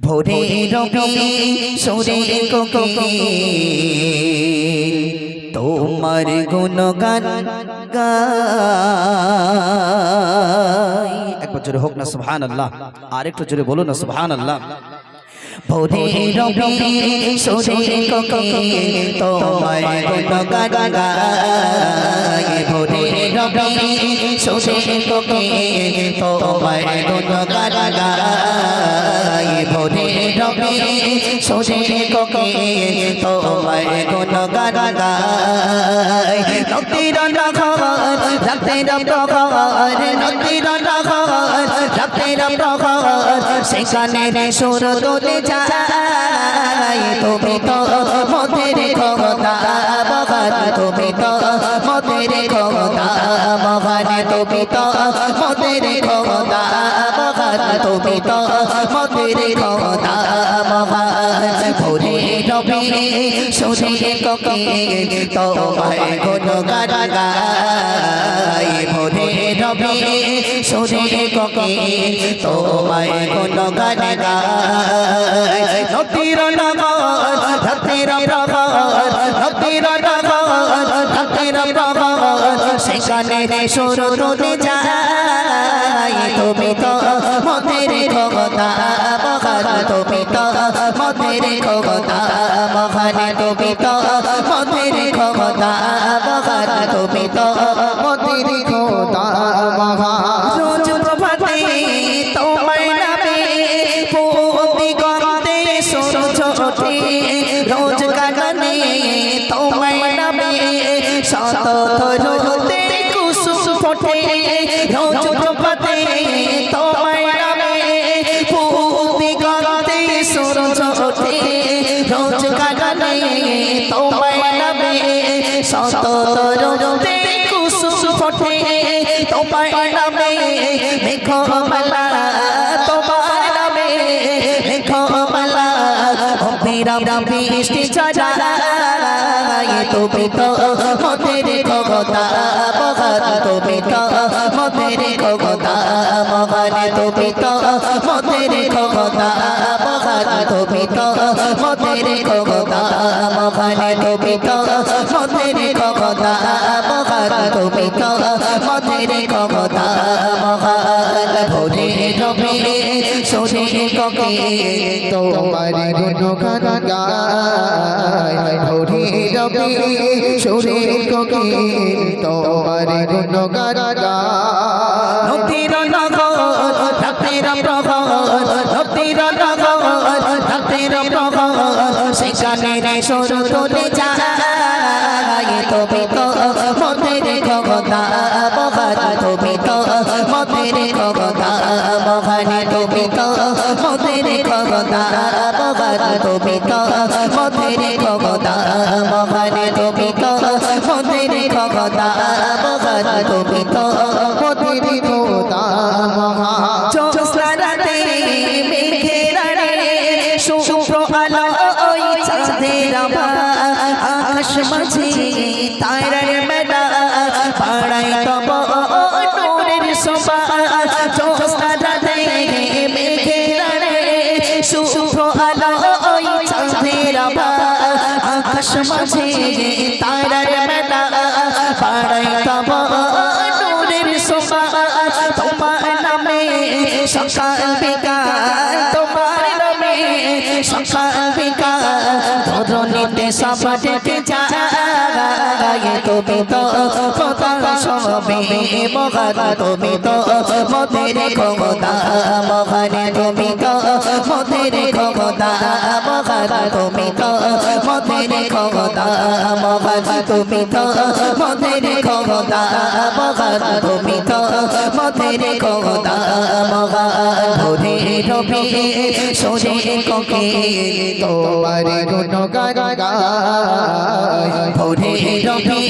ভোরে রবি সুরে কোকি তোমার গুণগান একবার জোরে হোক না সুবহান আল্লাহ আর একটু জোরে বলো না সুবহান আল্লাহ ভোরে রবি সুরে কোকে তোমার গুণগান গাই ভোরে রবি সুরে কোকে তোমার গুণগান গাই ভোরে রবি সুরে কোকে তোমার গুণগান গাই নদীর নগর রাতের নগর রাতের প্রহর সেখানে সুর তোলে যায়। তুমি তো মতের ক্ষমতা মহান তুমি তো মতের ক্ষমতা মহান তুমি তো মতের ক্ষমতা মহান তুমি তো মতের ক্ষমতা মহান ভোরে রবি সুরে কোকে তোমায় গুণ গান গাই ভোরে রবি সুরে কোকে তোমায় গুণ গান গাই নদীর নগর ধতির প্রহর নদীর নগর ধতির প্রহর সেখানে সুর যায় তুমি তো মতের ক্ষমতা মহান তুমি তো মতের ক্ষমতা মহান তুমি তো মতের ক্ষমতা মহান তুমি তো মতের ক্ষমতা মহান। রোজ প্রভাতে রোজ কুসুম ফোটে। রোজ শত তরুতে কুসুম ফোটে তোমার নামে মেঘমালা তোমার নামে মেঘমালা অবিরাম বৃষ্টি ছড়ায় তো মতের ক্ষমতা মহান তো মতের ক্ষমতা মহান তো মতের ক্ষমতা মহান তো মতের ক্ষমতা মহান তো মতের ক্ষমতা মহান তো মতের মহান ভোরে রবি সোনে ককে তোমার গুণগান গায়। ভোরে রবি সুরে কোকে তোমার সেখানে রে সুর মতের ক্ষমতা মহান তুমি তো মতের ক্ষমতা মহান তুমি তো মতের ক্ষমতা মহান তুমি তো মতির খোদা মহা মেঘের শুভ্র আলো ওই চাঁদের আকাশ মাঝে তারার মাঝে তারার মেলা পাড়ায় তব নূরের শোভা তোমার নামে সকাল বিকাল, তোমার নামে সকাল বিকাল ধরনীতে সব ডেকে যায়। তুমি তো সবে মহান তুমি তো মতের ক্ষমতা, মহান তুমি তো মতের ক্ষমতা, মহান তুমি তো মতের ক্ষমতা, মহান তুমি তো মতের ক্ষমতা, মহান তুমি তো মতের ক্ষমতা, মহান ভোরে রবি সোরে কোকে তোমার গুণগান গায়। ভোরে রবি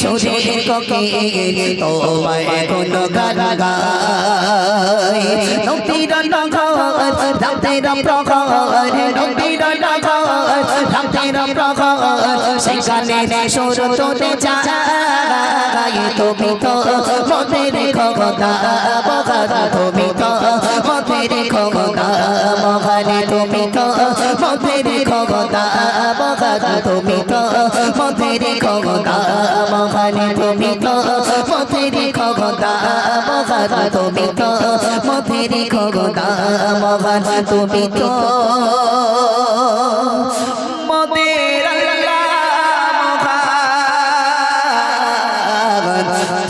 সোরে কোকে তোমায় কোন গান গায় নগর, রাতের প্রহর নবীর সেখানে সুর তোলে যায়। তুমি তো মতের খোদা মহান তুমি তো মতের খোদা মহান তুমি তো মতের খোদা মহান তুমি তো মতের খোদা মহান তুমি তো মতের খোদা মহান তুমি তো মতের খোদা মহান তুমি তো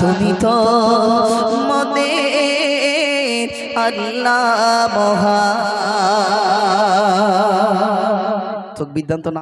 তুমি তো মনে আল্লাহ মহা। তো বিদ্যান্ত